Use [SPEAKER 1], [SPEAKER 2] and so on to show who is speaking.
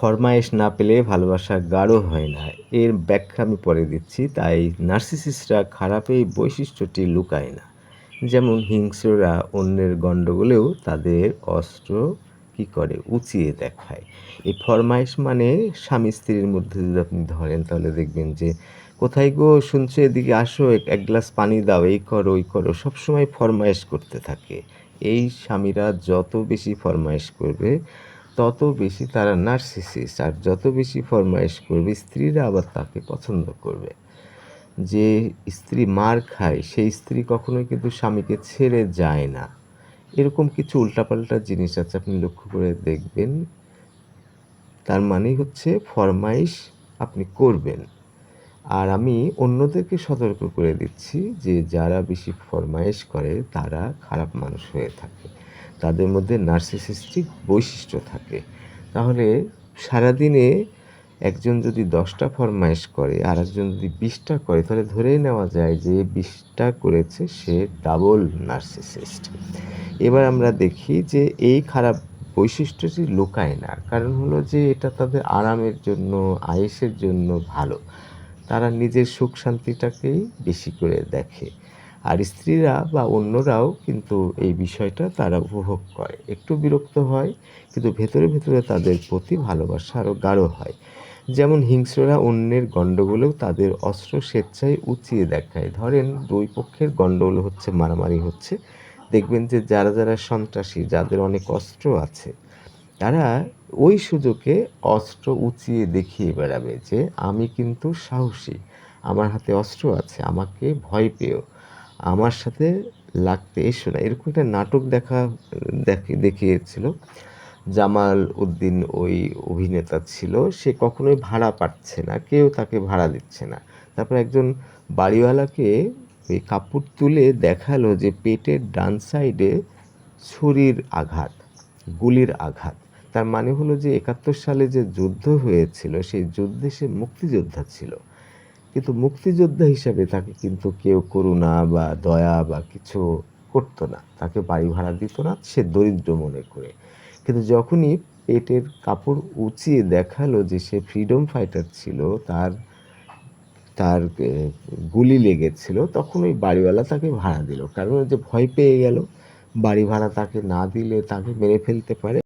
[SPEAKER 1] ফরমায়েশ না পেলে ভালোবাসা গাঢ় হয় না। এর ব্যাখ্যা আমি পরে দিচ্ছি, তাই নার্সিসিস্টরা খারাপ এই বৈশিষ্ট্যটি লুকায় না। যেমন হিংস্ররা অন্যের গণ্ডগোলেও তাদের অস্ত্র কি করে? উঁচিয়ে দেখায়। এই ফরমাইশ মানে স্বামী স্ত্রীর মধ্যে যদি আপনি ধরেন, তাহলে দেখবেন যে, কোথায় গো? শুনছো? এদিকে আসো, এক- এক গ্লাস পানি দাও, এই করো, ওই করো। সবসময় ফরমায়েশ করতে থাকে। এই স্বামীরা যত বেশি ফরমায়েশ করবে তত বেশি তারা নার্সিসিস্ট আর যত বেশি ফরমায়েশ করবে, স্ত্রীরা আবার তাকে পছন্দ করবে। যে স্ত্রী মার খায়, সেই স্ত্রী কখনোই কিন্তু স্বামীকে ছেড়ে যায় না। এরকম কিছু উল্টাপাল্টা জিনিস আছে, আপনি লক্ষ্য করে দেখবেন। তার মানে হচ্ছে ফরমাইশ আপনি করবেন। আর আমি অন্যদেরকে সতর্ক করে দিচ্ছি যে যারা বেশি ফরমায়েশ করে, তারা খারাপ মানুষ হয়ে থাকে। তাদের মধ্যে নার্সিসিস্টিক বৈশিষ্ট্য থাকে। তাহলে সারাদিনে একজন যদি দশটা ফরমায়েশ করে আর একজন যদি বিশটা করে, তাহলে ধরেই নেওয়া যায় যে বিশটা করেছে সে ডাবল নার্সিসিস্ট। এবার আমরা দেখি যে এই খারাপ বৈশিষ্ট্যটি লোকায় না। কারণ হলো যে এটা তাদের আরামের জন্য, আয়েসের জন্য ভালো। তারা নিজের সুখ শান্তিটাকেই বেশি করে দেখে। আর স্ত্রীরা বা অন্যরাও কিন্তু এই বিষয়টা তারা উপভোগ করে। একটু বিরক্ত হয়, কিন্তু ভেতরে ভেতরে তাদের প্রতি ভালোবাসা আরও গাঢ় হয়। যেমন হিংস্ররা অন্যের গণ্ডগোলেও তাদের অস্ত্র স্বেচ্ছায় উঁচিয়ে দেখায়। ধরেন দুই পক্ষের গণ্ডগোল হচ্ছে, মারামারি হচ্ছে। দেখবেন যে যারা যারা সন্ত্রাসী, যাদের অনেক অস্ত্র আছে, তারা ওই সুযোগে অস্ত্র উঁচিয়ে দেখিয়ে বেড়াবে যে, আমি কিন্তু সাহসী, আমার হাতে অস্ত্র আছে, আমাকে ভয় পেও। আমার সাথে লাগতে এসো না। এরকম একটা নাটক দেখা, দেখে, দেখিয়েছিল। জামাল উদ্দিন ওই অভিনেতা ছিল। সে কখনোই ভাড়া পাচ্ছে না, কেউ তাকে ভাড়া দিচ্ছে না। তারপর একজন বাড়িওয়ালাকে ওই কাপড় তুলে দেখাল যে পেটের ডান সাইডে ছুরির আঘাত, গুলির আঘাত। তার মানে হলো যে একাত্তর সালে যে যুদ্ধ হয়েছিল, সেই যুদ্ধে সে মুক্তিযোদ্ধা ছিল। কিন্তু মুক্তিযোদ্ধা হিসাবে তাকে কিন্তু কেউ করুণা বা দয়া বা কিছু করতো না। তাকে বাড়ি ভাড়া দিত না, সে দরিদ্র মনে করে। কিন্তু যখনই পেটের কাপড় উঁচিয়ে দেখাল যে সে ফ্রিডম ফাইটার ছিল, তার তার গুলি লেগেছিল, তখন ওই বাড়িওয়ালা তাকে ভাড়া দিল। কারণ যে ভয় পেয়ে গেল, বাড়ি ভাড়া তাকে না দিলে তাকে মেরে ফেলতে পারে।